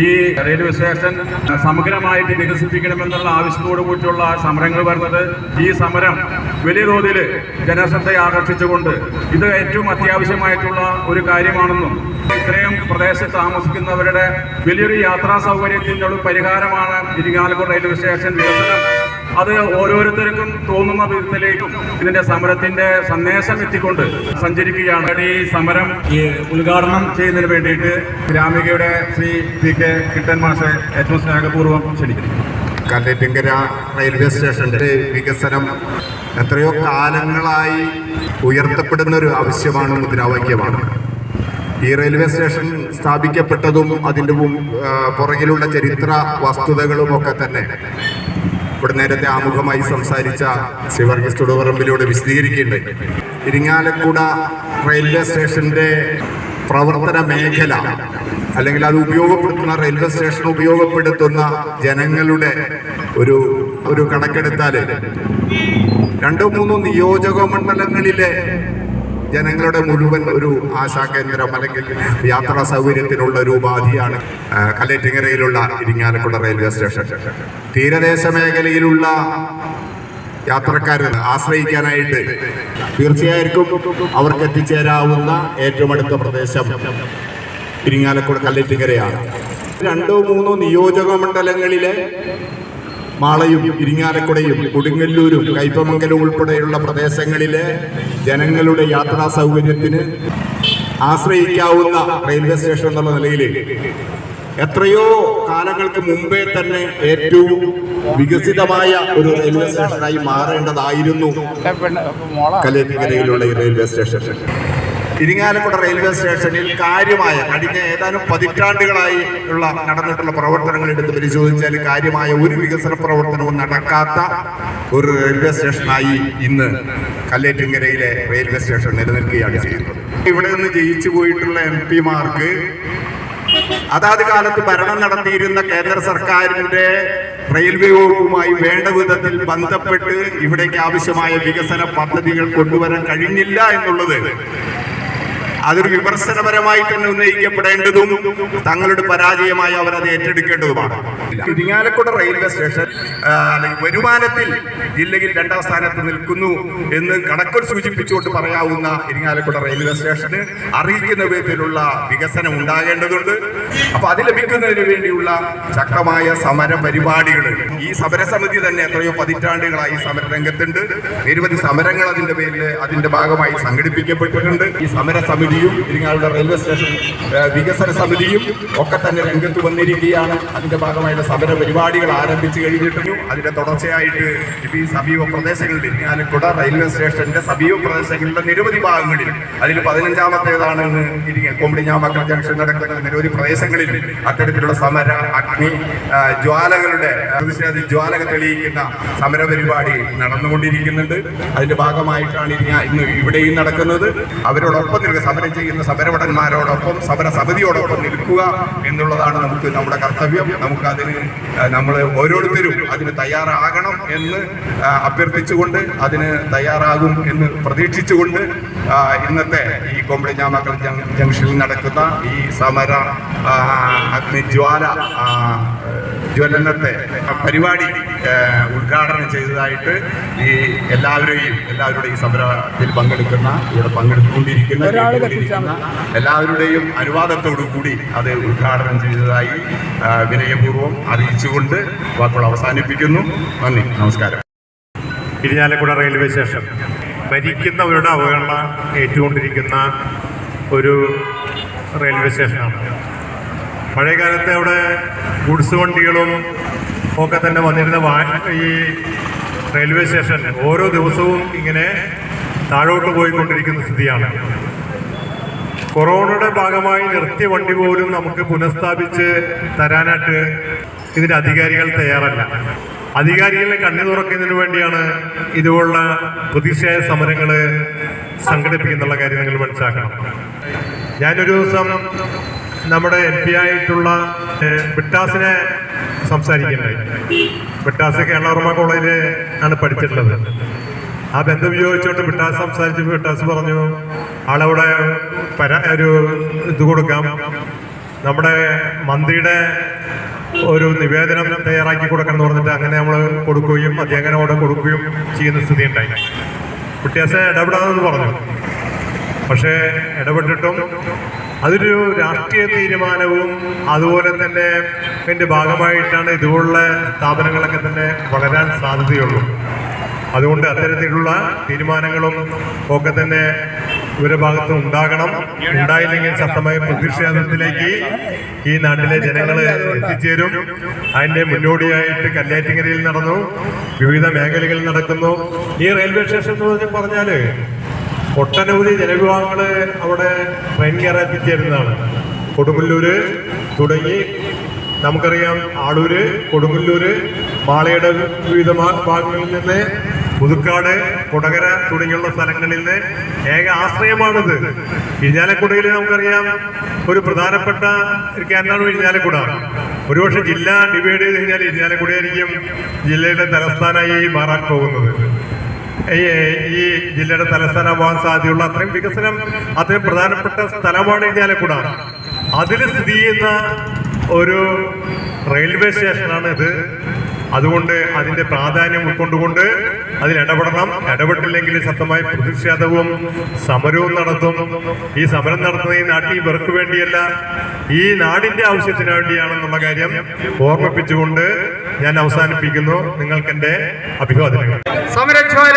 ഈ railway station സമഗ്രമായിട്ട് വികസിപ്പിക്കണമെന്നുള്ള ആവശ്യത്തോടു കൂടിയുള്ള സമരങ്ങൾ വരുന്നത് ഈ സമരം വലിയ തോതിൽ ജനശ്രദ്ധയെ ആകർഷിച്ചുകൊണ്ട് ഇത് ഏറ്റവും അത്യാവശ്യമായിട്ടുള്ള ഒരു കാര്യമാണെന്നും ഇത്രയും പ്രദേശത്ത് താമസിക്കുന്നവരുടെ വലിയൊരു യാത്രാ സൗകര്യത്തിനുള്ള പരിഹാരമാണ് ഇരിങ്ങാലക്കുട റെയിൽവേ സ്റ്റേഷൻ വികസനം. അത് ഓരോരുത്തർക്കും തോന്നുന്ന വിധത്തിലേക്കും ഇതിന്റെ സമരത്തിന്റെ സന്ദേശം എത്തിക്കൊണ്ട് സഞ്ചരിക്കുകയാണ്. ഈ സമരം ഉദ്ഘാടനം ചെയ്യുന്നതിന് വേണ്ടിയിട്ട് ഗ്രാമികയുടെ ശ്രീ പി കെ കിട്ടൻ മാഷെ ഏറ്റവും സ്നേഹപൂർവം ക്ഷണിക്കുന്നു. കല്ലേറ്റിങ്കര റെയിൽവേ സ്റ്റേഷന്റെ വികസനം എത്രയോ കാലങ്ങളായി ഉയർത്തപ്പെടുന്ന ഒരു ആവശ്യമാണ് മുദ്രാവാക്യമാണ്. ഈ റെയിൽവേ സ്റ്റേഷൻ സ്ഥാപിക്കപ്പെട്ടതും അതിന്റെ പുറകിലുള്ള ചരിത്ര വസ്തുതകളും ഒക്കെ തന്നെ ഇവിടെ നേരത്തെ ആമുഖമായി സംസാരിച്ച ശ്രീ വർഗീസ് തൊടുപറമ്പിലൂടെ വിശദീകരിക്കേണ്ടത് ഇരിങ്ങാലക്കുട റെയിൽവേ സ്റ്റേഷന്റെ പ്രവർത്തന മേഖല അല്ലെങ്കിൽ അത് ഉപയോഗപ്പെടുത്തുന്ന റെയിൽവേ സ്റ്റേഷൻ ഉപയോഗപ്പെടുത്തുന്ന ജനങ്ങളുടെ ഒരു ഒരു കണക്കെടുത്താൽ രണ്ടോ മൂന്നോ നിയോജക മണ്ഡലങ്ങളിലെ ജനങ്ങളുടെ മുഴുവൻ ഒരു ആശാ കേന്ദ്രം അല്ലെങ്കിൽ യാത്രാ സൗകര്യത്തിനുള്ള ഒരു ഉപാധിയാണ് കല്ലേറ്റിങ്ങരയിലുള്ള ഇരിങ്ങാലക്കുട റെയിൽവേ സ്റ്റേഷൻ. തീരദേശ മേഖലയിലുള്ള യാത്രക്കാരെ ആശ്രയിക്കാനായിട്ട് തീർച്ചയായിരിക്കും അവർക്ക് എത്തിച്ചേരാവുന്ന ഏറ്റവും അടുത്ത പ്രദേശം ഇരിങ്ങാലക്കുട കല്ലേറ്റിങ്ങരയാണ്. രണ്ടോ മൂന്നോ നിയോജക മണ്ഡലങ്ങളിലെ മാളയും ഇരിങ്ങാലക്കുടയും കൊടുങ്ങല്ലൂരും കൈപ്പമംഗലം ഉൾപ്പെടെയുള്ള പ്രദേശങ്ങളിലെ ജനങ്ങളുടെ യാത്രാ സൗകര്യത്തിന് ആശ്രയിക്കാവുന്ന റെയിൽവേ സ്റ്റേഷൻ എന്നുള്ള നിലയിൽ എത്രയോ കാലങ്ങൾക്ക് മുമ്പേ തന്നെ ഏറ്റവും വികസിതമായ ഒരു റെയിൽവേ സ്റ്റേഷനായി മാറേണ്ടതായിരുന്നു കല്ലേറ്റിക്കരയിലുള്ള ഈ റെയിൽവേ സ്റ്റേഷൻ. ഇരിങ്ങാലക്കുട റെയിൽവേ സ്റ്റേഷനിൽ കാര്യമായ കഴിഞ്ഞ ഏതാനും പതിറ്റാണ്ടുകളായി ഉള്ള നടന്നിട്ടുള്ള പ്രവർത്തനങ്ങൾ എടുത്ത് പരിശോധിച്ചാൽ കാര്യമായ ഒരു വികസന പ്രവർത്തനവും നടക്കാത്ത ഒരു റെയിൽവേ സ്റ്റേഷനായി ഇന്ന് കല്ലേറ്റിങ്ങരയിലെ റെയിൽവേ സ്റ്റേഷൻ നിലനിൽക്കുകയാണ് ചെയ്യുന്നത്. ഇവിടെ നിന്ന് ജയിച്ചു പോയിട്ടുള്ള എം പിമാർക്ക് അതാത് കാലത്ത് ഭരണം നടത്തിയിരുന്ന കേന്ദ്ര സർക്കാരിന്റെ റെയിൽവേ വകുപ്പുമായി വേണ്ട വിധത്തിൽ ബന്ധപ്പെട്ട് ഇവിടേക്ക് ആവശ്യമായ വികസന പദ്ധതികൾ കൊണ്ടുവരാൻ കഴിഞ്ഞില്ല എന്നുള്ളത് അതൊരു വിമർശനപരമായി തന്നെ ഉന്നയിക്കപ്പെടേണ്ടതും തങ്ങളുടെ പരാജയമായി അവർ അത് ഏറ്റെടുക്കേണ്ടതുമാണ്. ഇരിങ്ങാലക്കുട റെയിൽവേ സ്റ്റേഷൻ വരുമാനത്തിൽ ജില്ലയിൽ രണ്ടാം സ്ഥാനത്ത് നിൽക്കുന്നു എന്ന് കണക്കുകൾ സൂചിപ്പിച്ചുകൊണ്ട് പറയാവുന്ന ഇരിങ്ങാലക്കുട റെയിൽവേ സ്റ്റേഷന് അറിയിക്കുന്ന വിധത്തിലുള്ള വികസനം ഉണ്ടാകേണ്ടതുണ്ട്. അപ്പൊ അത് ലഭിക്കുന്നതിന് വേണ്ടിയുള്ള ശക്തമായ സമര പരിപാടികൾ. ഈ സമരസമിതി തന്നെ എത്രയോ പതിറ്റാണ്ടുകളായി സമര രംഗത്തുണ്ട് നിരവധി സമരങ്ങൾ അതിന്റെ പേരിൽ അതിന്റെ ഭാഗമായി സംഘടിപ്പിക്കപ്പെട്ടിട്ടുണ്ട്. ഈ സമര സമിതിയും ഇരിങ്ങാളുടെ റെയിൽവേ സ്റ്റേഷൻ വികസന സമിതിയും ഒക്കെ തന്നെ രംഗത്ത് വന്നിരിക്കുകയാണ്. അതിന്റെ ഭാഗമായിട്ട് സമര പരിപാടികൾ ആരംഭിച്ചു കഴിഞ്ഞിട്ടുണ്ട് അതിന്റെ തുടർച്ചയായിട്ട് ഈ സമീപ പ്രദേശങ്ങളിൽ ഇരിങ്ങാലക്കുട റെയിൽവേ സ്റ്റേഷന്റെ സമീപ പ്രദേശങ്ങളിലെ നിരവധി ഭാഗങ്ങളിൽ അതിൽ പതിനഞ്ചാമത്തേതാണ് ഇരിങ്ങൽ ഇരിങ്ങ കൊമ്പിടിഞ്ഞാമക്കൽ ജംഗ്ഷൻ നടക്കുന്ന നിരവധി പ്രദേശങ്ങളിൽ അത്തരത്തിലുള്ള സമര അഗ്നി ജ്വാലകളുടെ പ്രതിഷേധ ജ്വാലക തെളിയിക്കുന്ന സമര പരിപാടി നടന്നുകൊണ്ടിരിക്കുന്നുണ്ട്. അതിന്റെ ഭാഗമായിട്ടാണ് ഇന്ന് ഇവിടെയും നടക്കുന്നത്. അവരോടൊപ്പം നിൽക്കുക സമരം ചെയ്യുന്ന സമരഭടന്മാരോടൊപ്പം സമര സമിതിയോടൊപ്പം നിൽക്കുക എന്നുള്ളതാണ് നമുക്ക് നമ്മുടെ കർത്തവ്യം. നമുക്കതിന് നമ്മൾ ഓരോരുത്തരും അതിന് തയ്യാറാകണം എന്ന് അഭ്യർത്ഥിച്ചുകൊണ്ട് അതിന് തയ്യാറാകും എന്ന് പ്രതീക്ഷിച്ചുകൊണ്ട് ഇന്നത്തെ ഈ കൊമ്പടിഞ്ഞാമക്കൾ ജങ്- ജംഗ്ഷനിൽ നടക്കുന്ന ഈ സമര അഗ്നിജ്വാല ജ്വലനത്തെ പരിപാടി ഉദ്ഘാടനം ചെയ്തതായിട്ട് ഈ എല്ലാവരെയും എല്ലാവരുടെയും സമരത്തിൽ പങ്കെടുക്കുന്ന ഇവിടെ പങ്കെടുത്തുകൊണ്ടിരിക്കുന്ന എല്ലാവരുടെയും അനുവാദത്തോടു കൂടി അത് ഉദ്ഘാടനം ചെയ്തതായി വിനയപൂർവം അറിയിച്ചുകൊണ്ട് വാക്കുകൾ അവസാനിപ്പിക്കുന്നു. നന്ദി നമസ്കാരം. Irinjalakuda railway station. ഭരിക്കുന്നവരുടെ അവഗണന ഏറ്റുകൊണ്ടിരിക്കുന്ന ഒരു റെയിൽവേ സ്റ്റേഷനാണ്. പഴയ കാലത്ത് അവിടെ ഗുഡ്സ് വണ്ടികളും ഒക്കെ തന്നെ വന്നിരുന്ന ഈ റെയിൽവേ സ്റ്റേഷൻ ഓരോ ദിവസവും ഇങ്ങനെ താഴോട്ട് പോയിക്കൊണ്ടിരിക്കുന്ന സ്ഥിതിയാണ്. കൊറോണയുടെ ഭാഗമായി നിർത്തിയ വണ്ടി പോലും നമുക്ക് പുനഃസ്ഥാപിച്ച് തരാനായിട്ട് ഇതിന്റെ അധികാരികൾ തയ്യാറല്ല. അധികാരികളെ കണ്ണു തുറക്കുന്നതിന് വേണ്ടിയാണ് ഇതുപോലുള്ള പ്രതിഷേധ സമരങ്ങൾ സംഘടിപ്പിക്കുന്നുള്ള കാര്യം നിങ്ങൾ മനസ്സിലാക്കണം. ഞാനൊരു ദിവസം നമ്മുടെ എം പി ആയിട്ടുള്ള ബിട്ടാസിനെ സംസാരിക്കുന്നത്. ബിട്ടാസ് കേരളവർമ്മ കോളേജിൽ ആണ് പഠിച്ചിട്ടുള്ളത്. ആ ബന്ധം ഉപയോഗിച്ചുകൊണ്ട് ബിട്ടാസ് സംസാരിച്ചപ്പോൾ ബിട്ടാസ് പറഞ്ഞു ആളവിടെ പരാ ഒരു ഇത് കൊടുക്കാം. നമ്മുടെ മന്ത്രിയുടെ ഒരു നിവേദനം തയ്യാറാക്കി കൊടുക്കണം എന്ന് പറഞ്ഞിട്ട് അങ്ങനെ നമ്മൾ കൊടുക്കുകയും അദ്ദേഹം അവിടെ കൊടുക്കുകയും ചെയ്യുന്ന സ്ഥിതി ഉണ്ടായി. ബിട്ടാസ് ഇടപെടാമെന്ന് പറഞ്ഞു. പക്ഷേ ഇടപെട്ടിട്ടും അതൊരു രാഷ്ട്രീയ തീരുമാനവും അതുപോലെ തന്നെ അതിന്റെ ഭാഗമായിട്ടാണ് ഇതുപോലുള്ള സ്ഥാപനങ്ങളൊക്കെ തന്നെ വളരാൻ സാധ്യതയുള്ളൂ. അതുകൊണ്ട് അത്തരത്തിലുള്ള തീരുമാനങ്ങളും ഒക്കെ തന്നെ ഇവരുടെ ഭാഗത്ത് ഉണ്ടാകണം. ഉണ്ടായില്ലെങ്കിൽ ശക്തമായ പ്രതിഷേധത്തിലേക്ക് ഈ നാട്ടിലെ ജനങ്ങൾ എത്തിച്ചേരും. അതിന്റെ മുന്നോടിയായിട്ട് കല്യാറ്റിങ്ങരയിൽ നടന്നു. വിവിധ മേഖലകളിൽ നടക്കുന്നു. ഈ റെയിൽവേ സ്റ്റേഷൻ എന്ന് പറഞ്ഞ് പറഞ്ഞാൽ ഒട്ടനവധി ജനവിഭാഗങ്ങൾ അവിടെ ട്രെയിൻ കയറാൻ എത്തിച്ചേരുന്നതാണ്. കൊടുങ്ങല്ലൂര് തുടങ്ങി നമുക്കറിയാം ആളൂര് കൊടുങ്ങല്ലൂര് മാളയുടെ വിവിധ ഭാഗങ്ങളിൽ നിന്ന് പുതുക്കാട് കൊടകര തുടങ്ങിയുള്ള സ്ഥലങ്ങളിൽ നിന്ന് ഏക ആശ്രയമാണിത്. ഇരിഞ്ഞാലക്കുടയിൽ നമുക്കറിയാം ഒരു പ്രധാനപ്പെട്ട കേന്ദ്രമാണ് ഇരിഞ്ഞാലക്കുട. ഒരുപക്ഷെ ജില്ല ഡിവൈഡ് ചെയ്ത് കഴിഞ്ഞാൽ ഇരിഞ്ഞാലക്കുടയായിരിക്കും ജില്ലയുടെ തലസ്ഥാനമായി മാറാൻ പോകുന്നത്. ഈ ജില്ലയുടെ തലസ്ഥാനമാകാൻ സാധ്യതയുള്ള അത്രയും വികസനം അത്രയും പ്രധാനപ്പെട്ട സ്ഥലമാണ് ഇരിഞ്ഞാലക്കുട അതിൽ സ്ഥിതി ചെയ്യുന്ന ഒരു റെയിൽവേ സ്റ്റേഷനാണ് ഇത് അതുകൊണ്ട് അതിന്റെ പ്രാധാന്യം ഉൾക്കൊണ്ടുകൊണ്ട് അതിൽ ഇടപെടണം. ഇടപെട്ടില്ലെങ്കിൽ ശക്തമായ പ്രതിഷേധവും സമരവും നടത്തും. ഈ സമരം നടത്തുന്ന ഈ നാട്ടിൽ ഇവർക്ക് വേണ്ടിയല്ല ഈ നാടിന്റെ ആവശ്യത്തിന് വേണ്ടിയാണെന്നുള്ള കാര്യം ഓർമ്മിപ്പിച്ചുകൊണ്ട് ഞാൻ അവസാനിപ്പിക്കുന്നു. നിങ്ങൾക്ക് എന്റെ അഭിവാദനങ്ങൾ സമരജ്വാല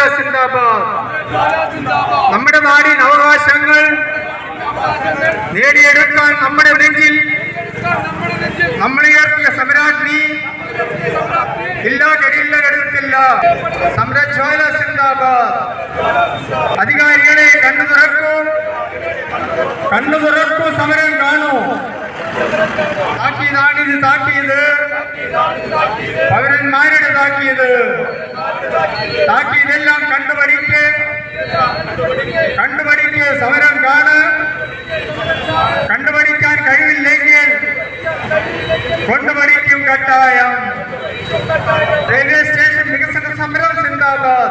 നമ്മുടെ നാടിൻ അവകാശങ്ങൾ നേടിയെടുക്കാൻ നമ്മുടെ നെഞ്ചിൽ നമ്മൾ ഉയർത്തിയ സമരാഗ്നി ഇല്ലാ കെടില്ല കെടുത്തില്ല സമരജ്വാല സിന്ദാബാദ് അധികാരികളെ കണ്ണു തുറക്കൂ കണ്ണു തുറക്കൂ സമരം കാണൂ താക്കീതാണിത് താക്കീത് പൗരന്മാരുടെ താക്കീത് താക്കീതെല്ലാം കണ്ടുപഠിക്ക് കണ്ടുപഠിക്ക് സമരം കാണ് കൊണ്ടുവരിക്കും കട്ടായം. റെയിൽവേ സ്റ്റേഷൻ വികസന സമരം ചിന്താബാദ്